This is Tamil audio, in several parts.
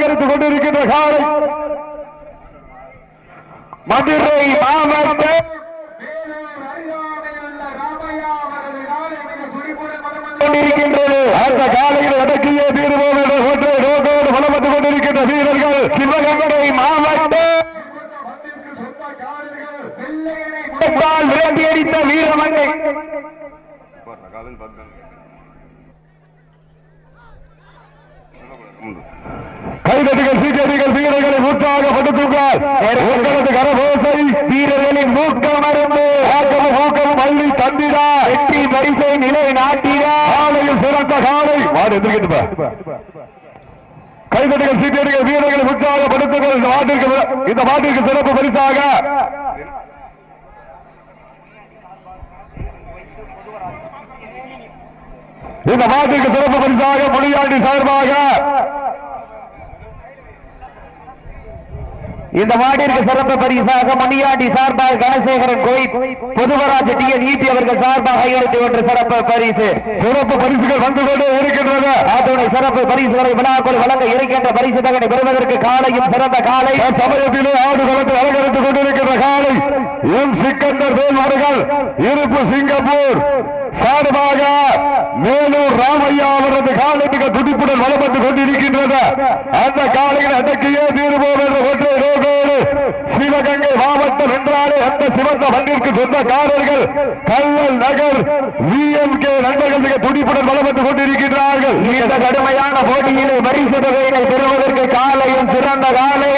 அலங்கரித்துக் கொண்டிருக்கின்ற காலை மதுரை மாவட்ட கொண்டிருக்கின்றது. அந்த காலையில் அடக்கிய தீர்வோம் என்ற ஒற்றை நோக்கோடு பலம் கொண்டிருக்கின்ற வீரர்கள் சிவகங்கை மாவட்ட விரட்டி அடித்த வீரமங்கை. கைதட்டுகள் சீக்கிரங்கள் வீரர்களை உற்சாகப்படுத்துங்கள் உங்களது கரபோசை வீரர்களின் மூக்கம் அருந்து ஆக்கமும் ஊக்கமும் அள்ளி தந்திரா வெற்றி வரிசை நிலை நாட்டிரா காலையில் சிறந்த காலை. வாடு எதிர்க்கிட்டு கைதட்டுகள் சீக்கிரங்கள் வீரர்களை உற்சாகப்படுத்துங்கள் இந்த மாட்டிற்கு இந்த மாட்டிற்கு சிறப்பு பரிசாக. இந்த மாட்டிற்கு சிறப்பு பரிசாக மொழியாண்டி சார்பாக. இந்த மாடிற்கு சிறப்பு பரிசாக மணியாண்டி சார்பாக கனசேகரன் கோயில் பொதுவராஜ் டி என் ஈட்டி அவர்கள் சார்பாக ஐநூத்தி ஒன்று சிறப்பு பரிசு. சிறப்பு பரிசுகள் வந்து கொண்டே இருக்கின்றன சிறப்பு பரிசுகளை விழாக்குள் வழங்க இருக்கின்ற பரிசு தகனை பெறுவதற்கு காலையும் சிறந்த காலை. சமயத்திலே ஆடு களத்தை அலங்கரித்துக் கொண்டிருக்கின்ற காலை. எம் சிக்கந்தர் வேல்வர்கள் இருப்பு சிங்கப்பூர். சார்பாக மேலூர் ராமையா காலை மிக துடிப்புடன் வலம் கொண்டிருக்கின்றது. அந்த காலையில் அடக்கியே தீர்வோம் என்ற ஒற்றை நோக்கோடு சிவகங்கை மாவட்டம் என்றாலே அந்த சிவந்த மண்ணிற்கு சொந்தக்காரர்கள். கல்லல் நகர் விஎம்கே நண்பர்கள் மிக துடிப்புடன் வலம் கொண்டிருக்கின்றார்கள். இந்த கடுமையான போட்டியிலே பரிசு தொகையினை பெறுவதற்கு காலையும் சிறந்த காலை.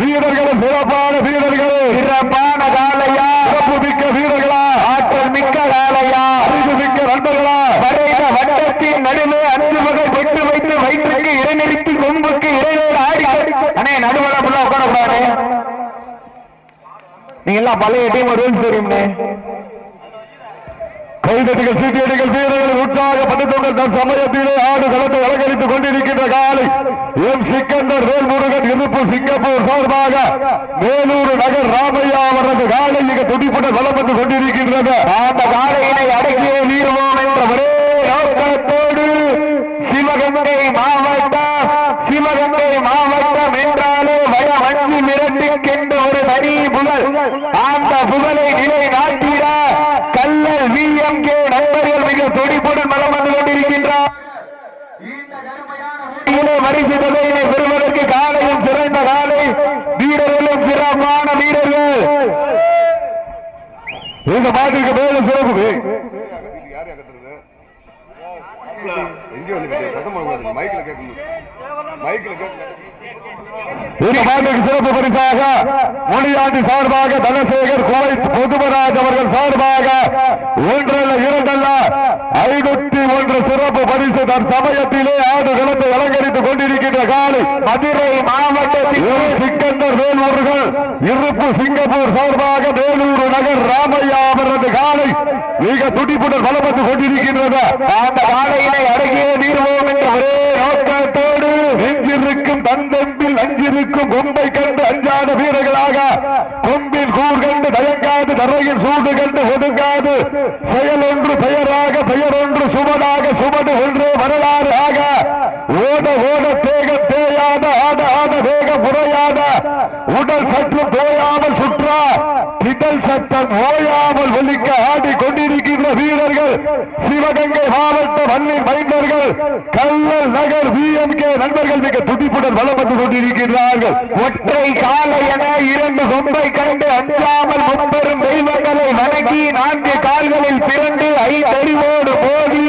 வீரர்களும் சிறப்பான வீரர்களே சிறப்பான காலையா சிறப்பு மிக்க வீரர்களா ஆற்றல் மிக்க காலையா அறிவு மிக்க நண்பர்களா படைத்த வட்டத்தின் நடுவே அஞ்சு வகை பெற்று வைத்து வயிற்றுக்கு இடைநிறுத்தி கொம்புக்கு இடையோடு ஆடி அண்ணே நடுவல உள்ள உட்காரக்கூடாது நீங்க எல்லாம் பழைய டீம் ரூல்ஸ் தெரியும்னே கைதட்டுகள் சீட்டியடிகள் வீரர்கள் உற்சாகப்படுத்துங்கள் தன் சமயத்திலே ஆடு களத்தை அலங்கரித்துக் கொண்டிருக்கின்ற காலை எம் சிக்கந்தர் வேல்முருகன் இருப்பு சிங்கப்பூர் சார்பாக மேலூர் நகர் ராமையா அவரது காலை மிக துடிப்புடன் வலம் வந்து கொண்டிருக்கின்றது. அந்த காலையினை அடக்கிய நீர்வோம் என்ற ஒரே நோக்கத்தோடு சிவகங்கை மாவட்டம் சிவகங்கை மாவட்டம் என்றாலே வய வஞ்சி மிரட்டுக்கென்று ஒரு தனி புகழ். அந்த புகழை நிலை நாட்டிட கல்லல் விஎம்கே நண்பர்கள் மிக துடிப்புடன் மலம் வந்து கொண்டிருக்கின்றார். பரிசு தொகையினை பெறுவதற்கு காலையும் சிறந்த காலை வீரர்களும் சிறப்பான வீரர்கள். இந்த மாட்டிற்கு மேலும் சிறப்பு. இந்த மாட்டுக்கு சிறப்பு பரிசாக மொழியாண்டி சார்பாக தனசேகர் கோவை பொதுமராஜ் அவர்கள் சார்பாக ஒன்றல்ல இரண்டல்ல ஐநூத்தி ஒன்று சிறப்பு பரிசு தன் சமயத்திலே ஆடு களத்தை அலங்கரித்துக் கொண்டிருக்கின்ற காலை மதுரை மாவட்டத்தில் சிக்கந்தர் வேலூர்கள் இருப்பு சிங்கப்பூர் சார்பாக வேலூர் நகர் ராமையா அவரது காலை மிக துடிப்புடன் பலப்பட்டுக் கொண்டிருக்கின்றது. அந்த காலையினை அருகே நீர்வோம் என்ற ஒரே நோக்கத்தோடு நெஞ்சிருக்கும் தந்தம்பில் அஞ்சிருக்கும் கொம்பை கண்டு அஞ்சாத வீரர்களாக கொம்பில் கூர் கண்டு தயங்காது தரையில் சூடு கண்டு ஒதுங்காது. செயல் ஒன்று பெயராக பெயர் ஒன்று சுமதாக சுமடு ஒன்று வரலாறு ஆக ஓட ஓட தேக தேயாத ஆட ஆட வேக முறையாத உடல் சற்று தோயாமல் சுற்றா. திடல் சட்டம் ஓயாமல் ஒலிக்க ஆடி கொண்டிருக்கின்ற வீரர்கள் சிவகங்கை மாவட்ட மண்ணின் மைந்தர்கள் கல்லல் நகர் விஎம்கே நண்பர்கள் மிக துடிப்புடன் வளப்பட்டுக் வந்து கொண்டிருக்கிறார்கள் ஒற்றை காலை என இரண்டு கொம்பை கண்டு அஞ்சாமல் முப்பெரும் தெய்வங்களை வணங்கி நான்கு கால்களில் பிறந்து ஐந்தறிவோடு மோதி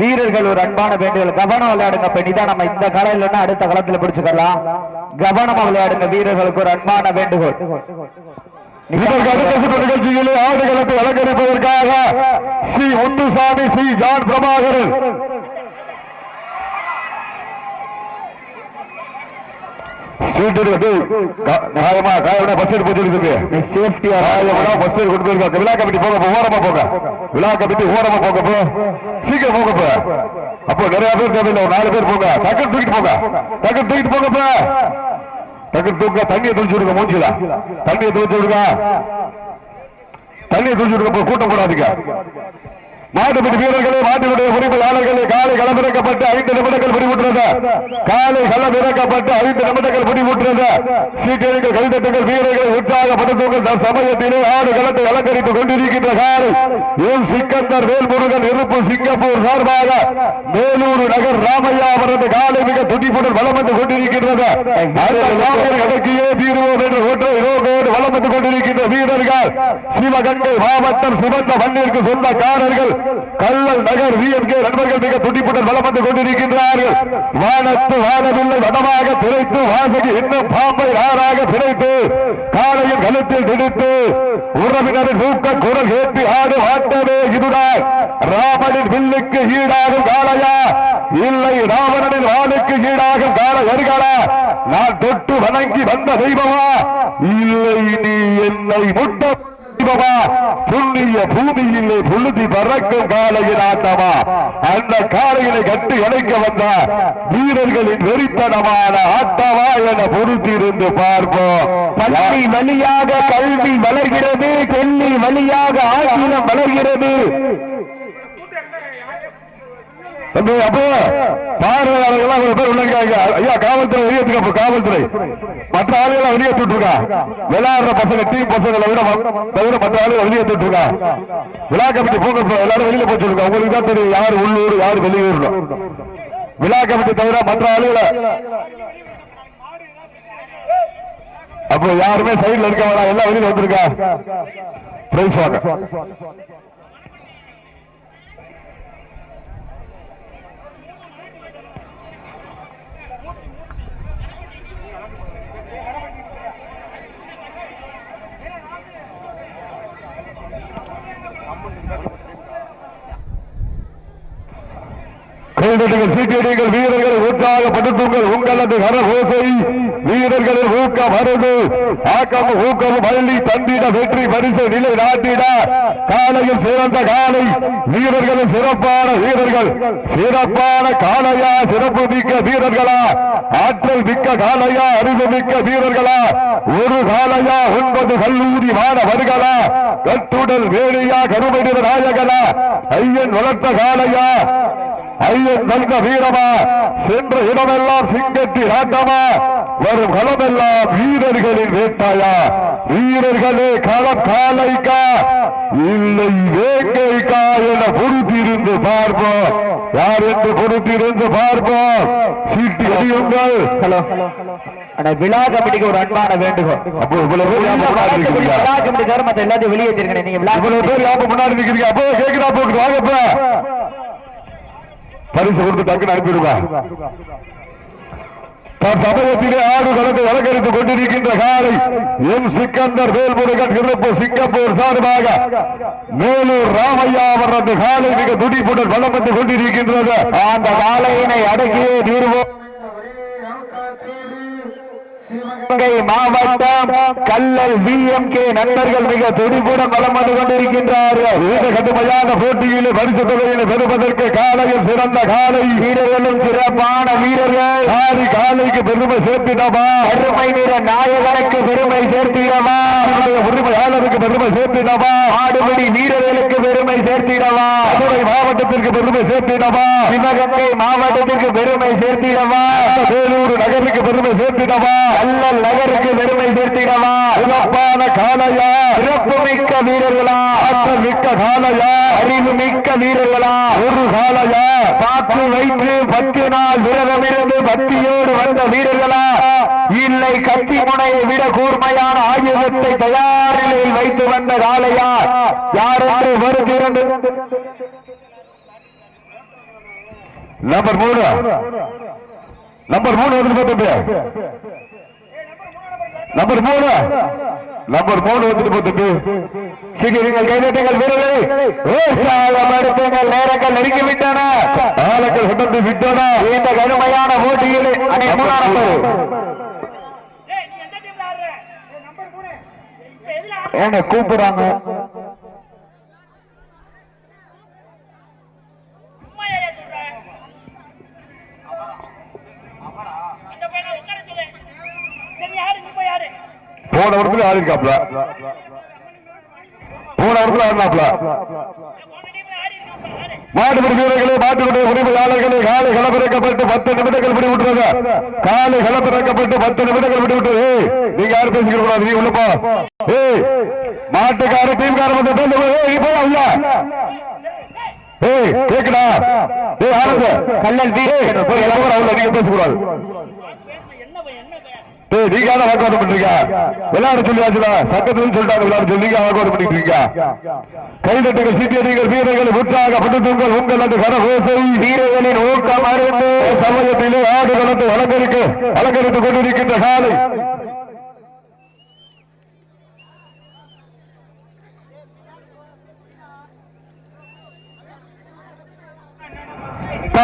வீரர்கள் ஒரு அன்பான வேண்டுகள் கவனம் விளையாடுங்க பெண்ணிதா நம்ம இந்த கலை இல்லைன்னா அடுத்த காலத்துல பிடிச்சுக்கலாம். கவனமா விளையாடுங்க வீரர்களுக்கு ஒரு அன்பான வேண்டுகோள். இதற்கு அடுத்த சுற்று நிகழ்ச்சியிலே ஆடுகளத்தை அலங்கரிப்பதற்காக ஸ்ரீ முத்துசாமி ஸ்ரீ ஜான் பிரபாகரன். சீட்டு இருக்கு கா- நியாயமா காயமா சேஃப்டியா எடுத்து கொண்டு போயிருக்காங்க விழா கமிட்டி போங்க ஓரமா போங்க. விழா கமிட்டி ஓரமா போங்க போ. சீக்கிரம் போங்க போ. அப்போ நிறைய பேர் தேவையில்லை. ஒரு நாலு பேர் போங்க. டக்கு தூக்கிட்டு போங்க. டக்கு தூக்கிட்டு போங்க போ. டக்கு தூக்க தண்ணியை துணிச்சு விடுங்க மூஞ்சில தண்ணியை துணிச்சு விடுங்க. தண்ணியை துணிச்சு விடுங்க கூட்டம் கூடாதுங்க மாட்டுப்பட்டி வீரர்களே மாட்டுடைய உரிமையாளர்களே காலை களமிறக்கப்பட்டு ஐந்து நிமிடங்கள் முடிவுற்றது. காலை களமிறக்கப்பட்டு ஐந்து நிமிடங்கள் முடிவுற்றது. சீக்கிரங்கள் கைதட்டுங்கள் வீரர்கள் உற்சாகப்படுத்துங்கள். சமயத்திலே ஆடு களத்தை அலங்கரித்துக் கொண்டிருக்கின்ற காலை. எம் சிக்கந்தர் வேல்முருகன் இருப்பு சிங்கப்பூர் சார்பாக மேலூர் நகர் ராமையா அவரது காலை மிக துடிப்புடன் வளம் வந்து கொண்டிருக்கின்றது. அந்த தீர்வோம் என்ற ஒற்றை ரோகோடு வளம் வந்து கொண்டிருக்கின்ற வீரர்கள் சிவகங்கை மாவட்டம் சிவந்த மண்ணிற்கு சொந்தக்காரர்கள். கல்லல் நகர் விஎம்கே நண்பர்கள் மிக துடிப்புடன் வளம் வந்து கொண்டிருக்கின்றார்கள். வானத்து வானவில்லை வனமாக பிழைத்து வாசகி இன்னும் பாம்பை ஆறாக பிழைத்து காலையில் கழுத்தில் திடித்து உறவினரின் ஊக்க குரல் ஏற்றி ஆடு ஆட்டவே இதுதான் ராமனின் வில்லுக்கு ஈடாகும் காளையா? இல்லை ராவணனின் வாளுக்கு ஈடாகும் கால வருகளா நான் தொட்டு வணங்கி வந்த தெய்வமா? இல்லை நீ என்னை முட்ட தெய்வமா புண்ணிய பூமியிலே புழுதி பறக்கும் காலையில் ஆட்டமா அந்த காலையினை கட்டி இணைக்க வந்த வீரர்களின் வெறித்தனமான ஆட்டமா என பொறுத்திருந்து பார்ப்போம். பள்ளி வழியாக கல்வி வளர்கிறது கொல்லி வழியாக ஆங்கிலம் வளர்கிறது. தம்பி, அப்போ பார்வையாளர்கள்லாம் ஒரு பேர் உள்ளங்க ஐயா காவல்துறை வெளியேற்றுங்க அப்போ காவல்துறை. மற்ற ஆளுகளை வெளியேற்றிட்டு இருக்கா விளையாடுற பசங்க டீம் பசங்களை விட தவிர மற்ற ஆளுகளை வெளியேற்றிட்டு இருக்கா விழா கமிட்டி போங்க எல்லாரும் வெளியில போய் சொல்லுங்க. உங்களுக்கு தான் தெரியும் யார் உள்ளூர் யார் வெளியூர் விழா கமிட்டி தவிர மற்ற ஆளுகளை அப்போ யாருமே சைடுல இருக்க வேணாம். எல்லாம் வெளியில வந்திருக்கா? பிரைஸ் வாங்க கைதட்டுங்கள் சீக்கிரங்கள் வீரர்களை உற்சாகப்படுத்துங்கள். உங்களது கரகோசை வீரர்களின் ஊக்கம் வருது ஆக்கம் ஊக்கம் பள்ளி தந்திட வெற்றி பரிசு நிலை நாட்டிட. காலையில் சிறந்த காலை வீரர்களும் சிறப்பான வீரர்கள். சிறப்பான காலையா சிறப்பு மிக்க வீரர்களா. ஆற்றல் மிக்க காலையா அறிவு மிக்க வீரர்களா. ஒரு காலையா ஒன்பது கல்லூரி மாணவர்களா. கட்டுடல் வேலையா கருமனித நாயகனா. ஐயன் வளர்த்த காலையா ஐயன் நல்ல வீரமா சென்ற இடமெல்லாம் சிங்கத்தி ஆட்டமா வரும் களமெல்லாம் வீரர்களின் வேட்டாயா. வீரர்களே களம் காலைக்கா இல்லை வேங்கைக்கா என பொறுத்திருந்து பார்ப்போம். யார் என்று பொறுத்திருந்து பார்ப்போம். சீட்டு அடியுங்கள். ஹலோ. விழா கமிட்டிக்கு ஒரு அன்பான வேண்டுகோள். அப்போ இவ்வளவு பேர் எல்லாத்தையும் நீங்க இவ்வளவு பேர் யாப்ப முன்னாடி இருக்கிறீங்க அப்போ கேக்குதா போக்கு வாங்கப்ப. பரிசு கொடுத்து டக்குன்னு அனுப்பிடுவா சமயத்திலே ஆடு கலந்து அலங்கரித்துக் கொண்டிருக்கின்ற காலை எம் சிக்கந்தர் வேல்முருகன் இருப்பு சிங்கப்பூர் சார்பாக மேலூர் ராமையா அவரது காலை மிக துடிப்புடன் வளம் வந்து கொண்டிருக்கின்றது. அந்த காலையினை அடக்கியே தீர்வோம் சிவகங்கை மாவட்டம் கல்லல் வி எம் கே நண்பர்கள் மிக துடிப்புடன் வளம் வந்து கொண்டிருக்கின்றார்கள். இந்த கடுமையான போட்டியிலே பரிசு தொகையினை பெறுவதற்கு காலையில் சிறந்த காலை வீரர்களும் சிறப்பான வீரர்கள். காரி காலைக்கு பெருமை சேர்த்திடவா? அருமை நிற நாயகனுக்கு பெருமை சேர்த்திடவா? உரிமையாளருக்கு பெருமை சேர்த்திடவா? ஆடுபடி வீரர்களுக்கு பெருமை சேர்த்திடவா? மதுரை மாவட்டத்திற்கு பெருமை சேர்த்திடவா? சிவகங்கை மாவட்டத்திற்கு பெருமை சேர்த்திடவா? வேலூர் நகருக்கு பெருமை சேர்த்திடவா? கல்லல் நகருக்கு பெருமை சேர்த்திடவா? சிறப்பான காலையா? சிறப்பு மிக்க வீரர்களா? ஆற்றல் மிக்க காலையா? அறிவு மிக்க வீரர்களா? ஒரு காலையா? காத்து வைத்து பத்து நாள் விரதமிருந்து பத்தியோடு வந்த வீரர்களா? இல்லை கத்தி முனையை விட கூர்மையான ஆயுதத்தை தயார் நிலையில் வைத்து வந்த காலையா? யாரென்று வருகிறது? நம்பர் மூணு. நம்பர் மூணு வந்து பார்த்துட்டு நம்பர் மூணு நம்பர் மூணு வந்துட்டு பார்த்துட்டு சீக்கிரங்கள் கைதட்டுங்கள் வீரர்களை உற்சாகப்படுத்துங்கள் நேரங்கள் நெருங்கிவிட்டன ஆளுக்கள் சுட்டந்து விட்டனா. இந்த கடுமையான போட்டியில் அணி மூணாவது ஏய், நீ எந்த டீம்ல ஆடுற? ஏய், நம்பர் மூணு. இப்ப எதுல ஆடுற? ஏங்க கூப்பிடுறாங்க சும்மா ஏன் சொல்ற? அந்த பையனை உட்கார சொல்லு. சரி, நீ ஆடு, நீ போய் ஆடு. போன வருஷத்துல ஆடி இருக்காப்ல. போன வருஷத்துல ஆடினாப்ல மாட்டுப்படி வீரர்களே மாட்டுப்படி உரிமையாளர்களே காலை கலப்பிறக்கப்பட்டு பத்து நிமிடங்கள் விடுவிட்டுறது காலை கலப்பிறக்கப்பட்டு பத்து நிமிடங்கள் விடுவிட்டது ஏய், நீங்க யாரும் பேசிக்க கூடாது நீ உள்ளப்பா. ஏய் மாட்டுக்கார டீம்கார வந்து பேச ஏய் போய் ஐயா ஏய் கேக்குடா. ஏய் ஆனந்த் கல்லல் வீ போய் எல்லாரும் அவங்க நீங்க பேசக்கூடாது. ஏய் நீங்க யாரும் வாக்குவாதம் பண்றீங்க? விளையாட சொல்லியாச்சுல சட்டத்துல சொல்லிட்டாங்க விளையாட சொல்லி வாக்குவாதம் பண்ணிட்டு இருக்கீங்க? கைதட்டுகள் சீட்டியடிகள் வீரர்கள் உற்சாகப்படுத்துங்கள் உங்கள் அந்த கரகோசை வீரர்களின் ஊக்கம் அறிந்து சமயத்திலே ஆடுகளத்தை அலங்கரித்துக் கொண்டிருக்கின்ற காலை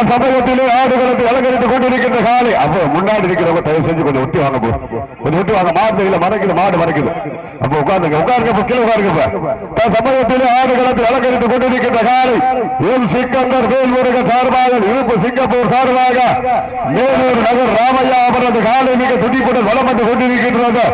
நான் சமூகத்திலே ஆடுகளத்தை அலங்கரித்துக் கொண்டிருக்கின்ற காலை. அப்ப முன்னாடி இருக்கிறவங்க தயவு செஞ்சு கொஞ்சம் ஒட்டி வாங்க போ. கொஞ்சம் ஒட்டி வாங்க. மாடு இல்ல மறைக்குது மாடு மறைக்குது அப்ப உட்கார்ந்துங்க உட்காருங்க இப்ப கீழே உட்காருங்க இப்ப. நான் சமூகத்திலே ஆடுகளத்தை அலங்கரித்துக் கொண்டிருக்கின்ற காலை எம் சிக்கந்தர் வேல்முருக சார்பாக இருப்பு சிங்கப்பூர் சார்பாக மேலூர் நகர் ராமையா அவரது காலை மிக துடிப்புடன் வலம் வந்து கொண்டிருக்கின்றது.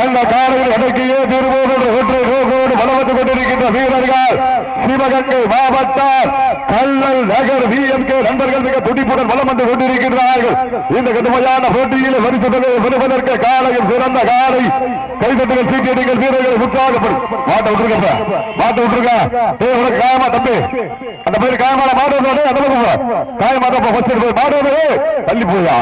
அந்த காலையில் அடக்கியே திருவோடு ஒற்றை ரோகோடு வலம் வந்து கொண்டிருக்கின்ற வீரர்கள் சிவகங்கை மாவட்டம் கல்லல் நகர் வி எம் கே நண்பர்கள் மிக துடிப்புடன் வலம் வந்து கொண்டிருக்கிறார்கள் இந்த கடுமையான போட்டியில் பரிசு பெறுவதற்கு காலையில் சிறந்த காலை கைதட்டுகள் சீட்டியடிக்க சீட்டியடிகள் வீரர்களை உற்சாகப்படும். மாட்ட விட்டுருக்க மாட்ட விட்டுருக்க ஏய் உனக்கு காயமா தம்பி? அந்த பேர் காயமான மாடு வந்தோடனே அந்த பக்கம் போ. காயமா தான் ஃபர்ஸ்ட் போய் மாடு வந்தது தள்ளி போயா?